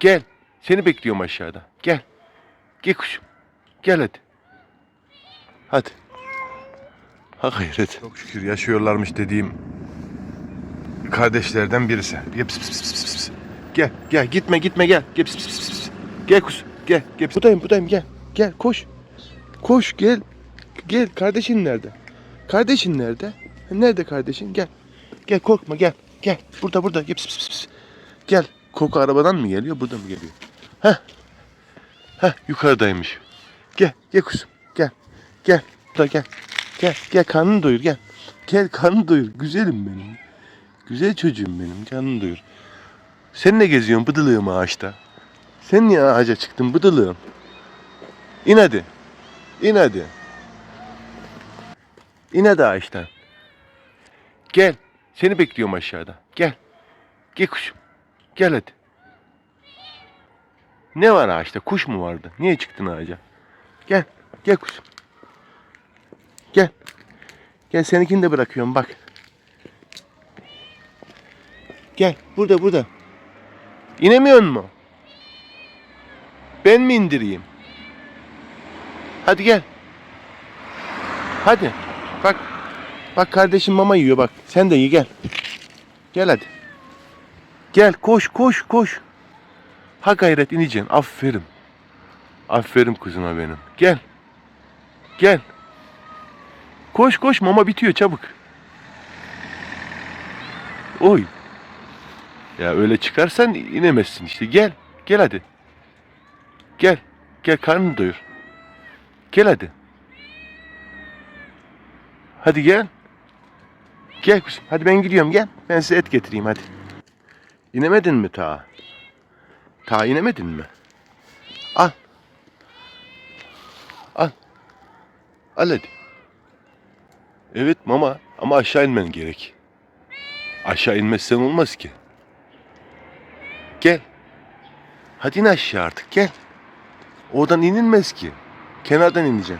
Gel. Seni bekliyorum aşağıda. Gel. Gel kuşum. Gel hadi. Hadi. Ha gayret. Çok şükür yaşıyorlarmış dediğim kardeşlerden birisi. Gel pis pis pis pis pis. Gel gel gitme gitme gel. Gel pis pis pis pis. Gel kus. Gel gel. Buradayım buradayım gel. Gel koş. Koş gel. Gel kardeşin nerede? Kardeşin nerede? Nerede kardeşin? Gel. Gel korkma gel. Gel. Burada burada. Gel pis pis pis. Gel. Koku arabadan mı geliyor? Buradan mı geliyor? Heh. Heh yukarıdaymış. Gel. Gel kuzum. Gel. Gel. Burada gel. Gel. Gel karnını doyur gel. Gel karnını doyur. Güzelim benim. Güzel çocuğum benim. Karnını doyur. Sen ne geziyorsun bıdılığım ağaçta? Sen niye ağaca çıktın bıdılığım? İn hadi. İn hadi. İn hadi ağaçtan. Gel. Seni bekliyorum aşağıda. Gel. Gel kuşum. Gel hadi. Ne var ağaçta? Kuş mu vardı? Niye çıktın ağaca? Gel. Gel kuşum. Gel. Gel seninkini de bırakıyorum bak. Gel. Burada burada. İnemiyor mu? Ben mi indireyim? Hadi gel. Hadi. Bak. Bak kardeşim mama yiyor bak. Sen de ye gel. Gel hadi. Gel koş koş koş. Ha gayret ineceksin. Aferin. Aferin kuzuma benim. Gel. Gel. Koş koş mama bitiyor çabuk. Oy. Ya öyle çıkarsan inemezsin işte. Gel. Gel hadi. Gel. Gel karnını doyur. Gel hadi. Hadi gel. Gel kuzum. Hadi ben gidiyorum gel. Ben size et getireyim hadi. İnemedin mi ta? Ta inemedin mi? Al. Al. Al hadi. Evet mama ama aşağı inmen gerek. Aşağı inmezsen olmaz ki. Gel. Hadi in aşağı artık gel. Oradan inilmez ki. Kenardan ineceksin.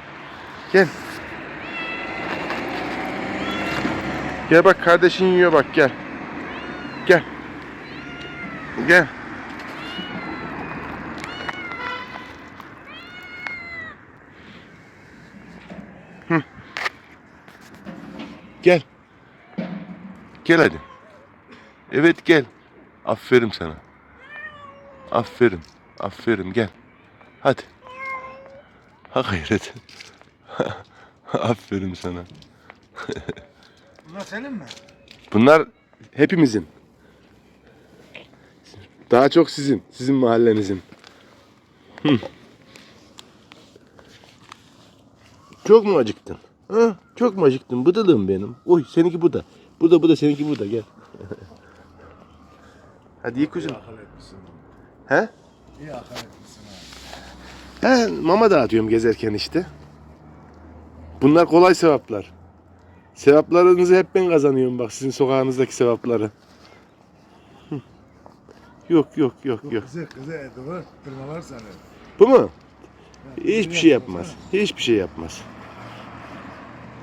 Gel. Gel bak kardeşin yiyor bak gel. Gel. Gel. Hı. Gel. Gel hadi. Evet gel. Aferin sana. Aferin. Aferin gel. Hadi. Ha gayret. Aferin sana. Bunlar senin mi? Bunlar hepimizin. Daha çok sizin. Sizin mahallenizin. Hı. Çok mu acıktın? Ha? Çok mu acıktın? Bıdılığım benim. Oy seninki bu da. Bu da bu da seninki bu da gel. Hadi ye kuzum. He? İyi akıl etmişsin. He mama dağıtıyorum gezerken işte. Bunlar kolay sevaplar. Sevaplarınızı hep ben kazanıyorum bak sizin sokağınızdaki sevapları. Yok yok yok yok. kızı kızı Edward tırmalar seni. Bu mu? Hiçbir şey yapmaz. Hiçbir şey yapmaz.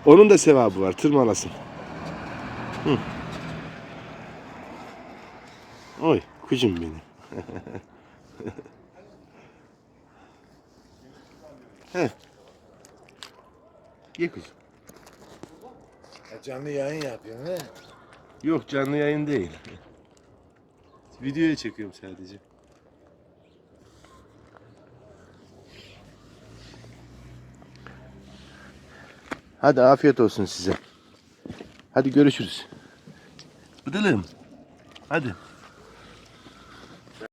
Onun da sevabı var. Tırmalasın. Hı. Oy kucum benim. He. Ye kuzum. Canlı yayın yapıyorsun he? Yok canlı yayın değil. Videoya çekiyorum sadece. Hadi afiyet olsun size. Hadi görüşürüz. Bıdılım. Hadi.